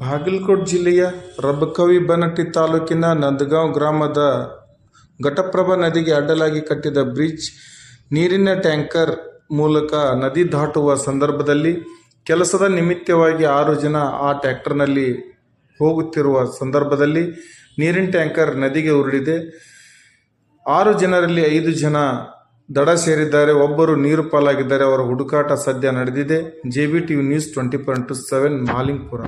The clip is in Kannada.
ಬಾಗಲಕೋಟೆ ಜಿಲ್ಲೆಯ ರಬಕವಿ ಬನಟ್ಟಿ ತಾಲೂಕಿನ ನಂದಗಾಂವ್ ಗ್ರಾಮದ ಘಟಪ್ರಭಾ ನದಿಗೆ ಅಡ್ಡಲಾಗಿ ಕಟ್ಟಿದ ಬ್ರಿಡ್ಜ್ ನೀರಿನ ಟ್ಯಾಂಕರ್ ಮೂಲಕ ನದಿ ದಾಟುವ ಸಂದರ್ಭದಲ್ಲಿ ಕೆಲಸದ ನಿಮಿತ್ತವಾಗಿ ಆರು ಜನ ಆ ಟ್ಯಾಕ್ಟರ್ನಲ್ಲಿ ಹೋಗುತ್ತಿರುವ ಸಂದರ್ಭದಲ್ಲಿ ನೀರಿನ ಟ್ಯಾಂಕರ್ ನದಿಗೆ ಉರುಳಿದೆ. ಆರು ಜನರಲ್ಲಿ ಐದು ಜನ ದಡ ಸೇರಿದ್ದಾರೆ. ಒಬ್ಬರು ನೀರು ಪಾಲಾಗಿದ್ದಾರೆ. ಅವರ ಹುಡುಕಾಟ ಸದ್ಯ ನಡೆದಿದೆ. J B T news twenty four into seven Malingpura.